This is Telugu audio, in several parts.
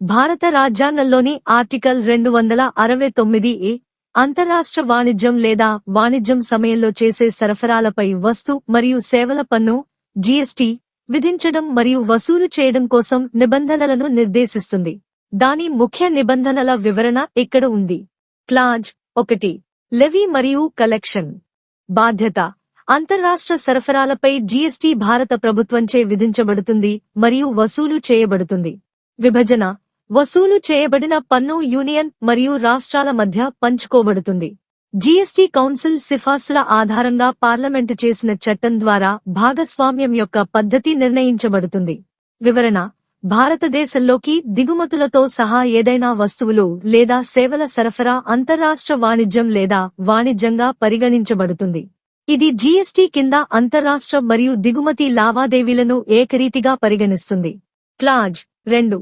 భారత రాజ్యాంగంలోని ఆర్టికల్ రెండు వందల అరవై తొమ్మిది ఏ అంతరాష్ట్ర వాణిజ్యం లేదా వాణిజ్యం సమయంలో చేసే సరఫరాలపై వస్తు మరియు సేవల పన్ను జీఎస్టీ విధించడం మరియు వసూలు చేయడం కోసం నిబంధనలను నిర్దేశిస్తుంది. దాని ముఖ్య నిబంధనల వివరణ ఇక్కడ ఉంది? క్లాజ్ ఒకటి లెవీ మరియు కలెక్షన్. బాధ్యత అంతర్రాష్ట్ర సరఫరాలపై జీఎస్టీ భారత ప్రభుత్వంచే విధించబడుతుంది మరియు వసూలు చేయబడుతుంది. విభజన వసూలు చేయబడిన పన్ను యూనియన్ మరియు రాష్ట్రాల మధ్య పంచుకోబడుతుంది. జీఎస్టీ కౌన్సిల్ సిఫార్సుల ఆధారంగా పార్లమెంటు చేసిన చట్టం ద్వారా భాగస్వామ్యం యొక్క పద్ధతి నిర్ణయించబడుతుంది. వివరణ భారతదేశంలోకి దిగుమతులతో సహా ఏదైనా వస్తువులు లేదా సేవల సరఫరా అంతర్రాష్ట్ర వాణిజ్యం లేదా వాణిజ్యంగా పరిగణించబడుతుంది. ఇది జీఎస్టీ కింద అంతర్రాష్ట్ర మరియు దిగుమతి లావాదేవీలను ఏకరీతిగా పరిగణిస్తుంది. క్లాజ్ రెండు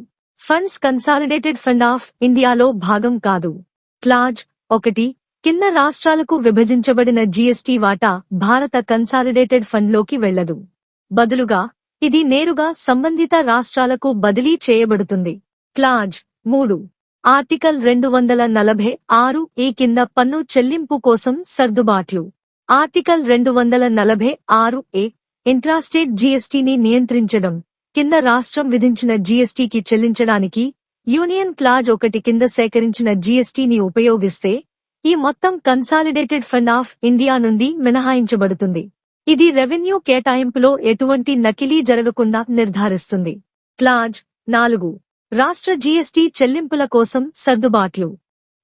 ఫండ్స్ కన్సాలిడేటెడ్ ఫండ్ ఆఫ్ ఇండియాలో భాగం కాదు. క్లాజ్ ఒకటి కింద రాష్ట్రాలకు విభజించబడిన జీఎస్టీ వాటా భారత కన్సాలిడేటెడ్ ఫండ్లోకి వెళ్ళదు. బదులుగా ఇది నేరుగా సంబంధిత రాష్ట్రాలకు బదిలీ చేయబడుతుంది. క్లాజ్ మూడు ఆర్టికల్ రెండు వందల నలభై ఆరు ఈ కింద పన్ను చెల్లింపు కోసం సర్దుబాట్లు. ఆర్టికల్ రెండు వందల నలభై ఆరు ఏ ఇంట్రాస్టేట్ జీఎస్టీని నియంత్రించడం. కింద రాష్ట్రం విధించిన జీఎస్టీకి చెల్లించడానికి యూనియన్ క్లాజ్ ఒకటి కింద సేకరించిన జీఎస్టీని ఉపయోగిస్తే ఈ మొత్తం కన్సాలిడేటెడ్ ఫండ్ ఆఫ్ ఇండియా నుండి మినహాయించబడుతుంది. ఇది రెవెన్యూ కేటాయింపులో ఎటువంటి నకిలీ జరగకుండా నిర్ధారిస్తుంది. క్లాజ్ నాలుగు. రాష్ట్ర జీఎస్టీ చెల్లింపుల కోసం సర్దుబాట్లు.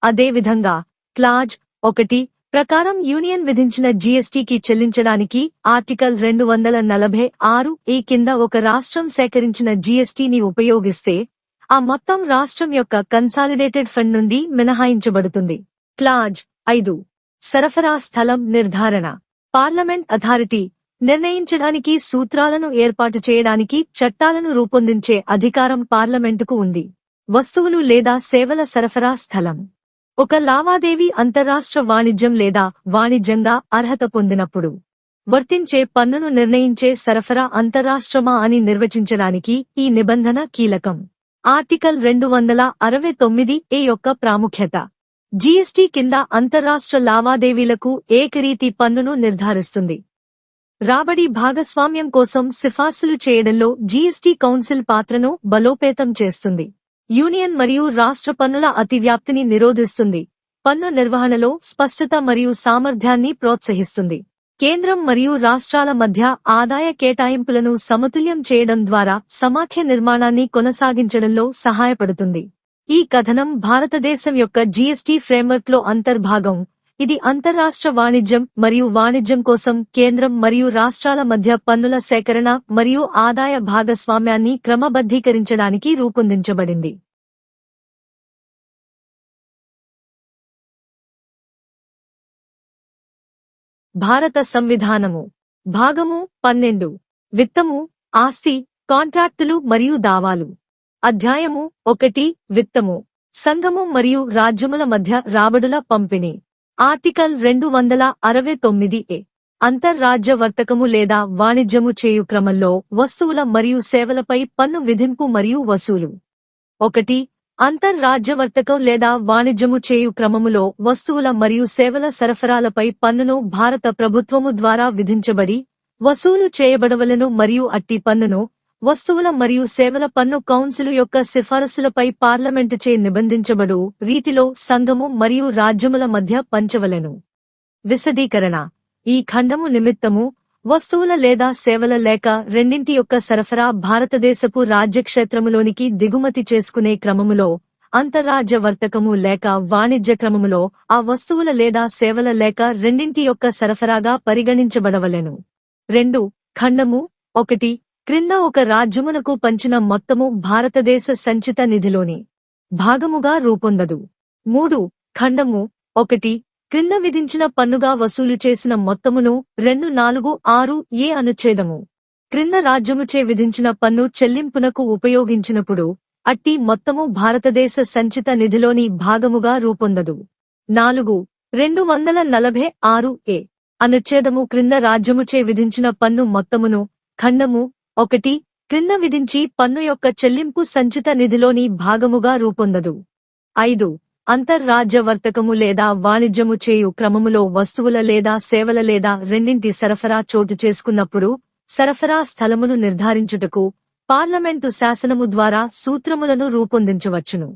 అదేవిధంగా క్లాజ్ ఒకటి ప్రకారం యూనియన్ విధించిన జీఎస్టీకి చెల్లించడానికి ఆర్టికల్ రెండు వందల నలభై ఆరు ఈ కింద ఒక రాష్ట్రం సేకరించిన జీఎస్టీని ఉపయోగిస్తే ఆ మొత్తం రాష్ట్రం యొక్క కన్సాలిడేటెడ్ ఫండ్ నుండి మినహాయించబడుతుంది. క్లాజ్ ఐదు. సరఫరా స్థలం నిర్ధారణ. పార్లమెంట్ అథారిటీ నిర్ణయించడానికి సూత్రాలను ఏర్పాటు చేయడానికి చట్టాలను రూపొందించే అధికారం పార్లమెంటుకు ఉంది. వస్తువులు లేదా సేవల సరఫరా స్థలం. ఒక లావాదేవీ అంతరాష్ట్ర వాణిజ్యం లేదా వాణిజ్యంగా అర్హత పొందినప్పుడు వర్తించే పన్నును నిర్ణయించే సరఫరా అంతరాష్ట్రమా అని నిర్వచించడానికి ఈ నిబంధన కీలకం. ఆర్టికల్ రెండు వందల అరవై తొమ్మిది ఏ యొక్క ప్రాముఖ్యత. జీఎస్టీ కింద అంతరాష్ట్ర లావాదేవీలకు ఏకరీతి పన్నును నిర్ధారిస్తుంది. రాబడి భాగస్వామ్యం కోసం సిఫార్సులు చేయడంలో జీఎస్టీ కౌన్సిల్ పాత్రను బలోపేతం చేస్తుంది. యూనియన్ మరియు రాష్ట్ర పన్నుల అతివ్యాప్తిని నిరోధిస్తుంది. పన్ను నిర్వహణలో స్పష్టత మరియు సామర్థ్యాన్ని ప్రోత్సహిస్తుంది. కేంద్రం మరియు రాష్ట్రాల మధ్య ఆదాయ కేటాయింపులను సమతుల్యం చేయడం ద్వారా సమాఖ్య నిర్మాణాన్ని కొనసాగించడంలో సహాయపడుతుంది. ఈ కథనం భారతదేశం యొక్క జీఎస్టీ ఫ్రేమ్వర్క్లో అంతర్భాగం ఇది అంతర్రాష్ట్ర వాణిజ్యం మరియు వాణిజ్యం కోసం కేంద్రం మరియు రాష్ట్రాల మధ్య పన్నుల సేకరణ మరియు ఆదాయ భాగస్వామ్యాన్ని క్రమబద్ధీకరించడానికి రూపొందించబడింది. భారత సంవిధానము. భాగము పన్నెండు. విత్తము ఆస్తి కాంట్రాక్టులు మరియు దావాలు. అధ్యాయము ఒకటి. విత్తము. సంఘము మరియు రాజ్యముల మధ్య రాబడుల పంపిణీ. ఆర్టికల్ రెండు వందల అరవై తొమ్మిది ఏ. అంతర్రాజ్య వర్తకము లేదా వాణిజ్యము చేయు క్రమంలో వస్తువుల మరియు సేవలపై పన్ను విధింపు మరియు వసూలు. ఒకటి అంతర్రాజ్య వర్తకం లేదా వాణిజ్యము చేయు క్రమములో వస్తువుల మరియు సేవల సరఫరాలపై పన్నును భారత ప్రభుత్వము ద్వారా విధించబడి వసూలు చేయబడవలను మరియు అట్టి పన్నును వస్తువుల మరియు సేవల పన్ను కౌన్సిల్ యొక్క సిఫారసులపై పార్లమెంటుచే నిబంధించబడు రీతిలో సంఘము మరియు రాజ్యముల మధ్య పంచవలెను. విశదీకరణ. ఈ ఖండము నిమిత్తము వస్తువుల లేదా సేవల లేక రెండింటి యొక్క సరఫరా భారతదేశపు రాజ్యక్షేత్రములోనికి దిగుమతి చేసుకునే క్రమములో అంతర్రాజ్య వర్తకము లేక వాణిజ్య క్రమములో ఆ వస్తువుల లేదా సేవల లేక రెండింటి యొక్క సరఫరాగా పరిగణించబడవలెను. రెండు. ఖండము ఒకటి. క్రింద ఒక రాజ్యమునకు పంచిన మొత్తము భారతదేశ సంచిత నిధిలోని భాగముగా రూపొందదు. మూడు ఖండము ఒకటి క్రింద విధించిన పన్నుగా వసూలు చేసిన మొత్తమును రెండు నాలుగు ఆరు ఏ అనుచ్ఛేదము. క్రింద రాజ్యముచే విధించిన పన్ను చెల్లింపునకు ఉపయోగించినప్పుడు అట్టి మొత్తము భారతదేశ సంచిత నిధిలోని భాగముగా రూపొందదు. నాలుగు రెండు వందల నలభై ఆరు ఏ అనుచ్ఛేదము క్రింద రాజ్యముచే విధించిన పన్ను మొత్తమును ఖండము ఒకటి క్రింద విధించి పన్ను యొక్క చెల్లింపు సంచిత నిధిలోని భాగముగా రూపొందదు ఐదు అంతర్రాజ్య వర్తకము లేదా వాణిజ్యము చేయు క్రమములో వస్తువుల లేదా సేవల లేదా రెండింటి సరఫరా చోటు చేసుకున్నప్పుడు సరఫరా స్థలమును నిర్ధారించుటకు పార్లమెంటు శాసనము ద్వారా సూత్రములను రూపొందించవచ్చును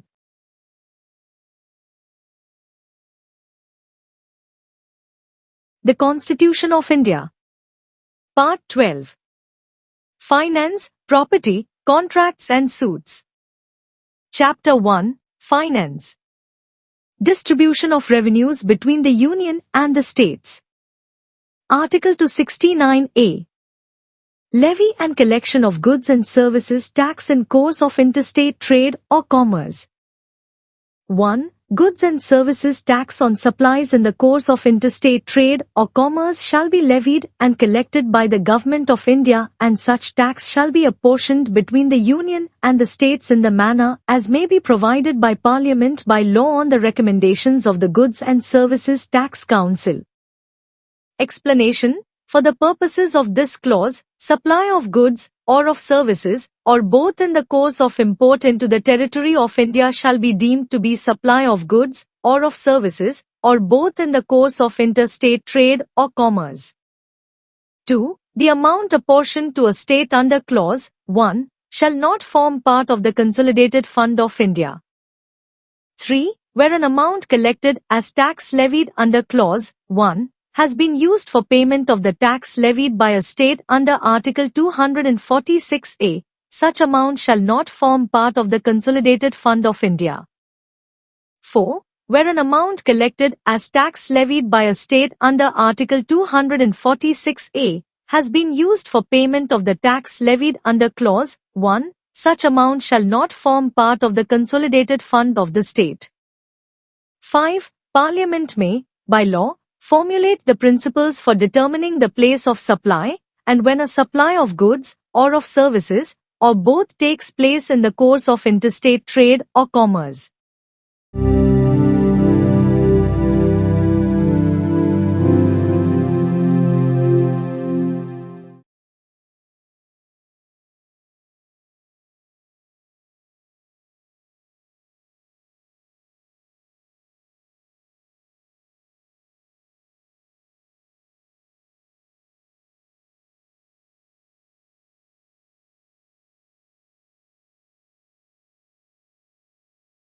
The Constitution of India. Part 12. Finance, Property, Contracts and Suits. Chapter 1. Finance. Distribution of revenues between the Union and the states. Article 269A. Levy and collection of goods and services tax in course of interstate trade or commerce. 1. Goods and services tax on supplies in the course of interstate trade or commerce shall be levied and collected by the Government of India and such tax shall be apportioned between the Union and the states in the manner as may be provided by Parliament by law on the recommendations of the Goods and Services Tax Council. Explanation For the purposes of this clause, supply of goods or of services or both in the course of import into the territory of India shall be deemed to be supply of goods or of services or both in the course of interstate trade or commerce. 2. The amount apportioned to a state under clause 1 shall not form part of the consolidated fund of India. 3. Where an amount collected as tax levied under clause 1 has been used for payment of the tax levied by a state under Article 246A, such amount shall not form part of the Consolidated Fund of India. 4. Where an amount collected as tax levied by a state under Article 246A has been used for payment of the tax levied under Clause 1, such amount shall not form part of the Consolidated Fund of the state. 5. Parliament may, by law, Formulate the principles for determining the place of supply and when a supply of goods or of services or both takes place in the course of interstate trade or commerce.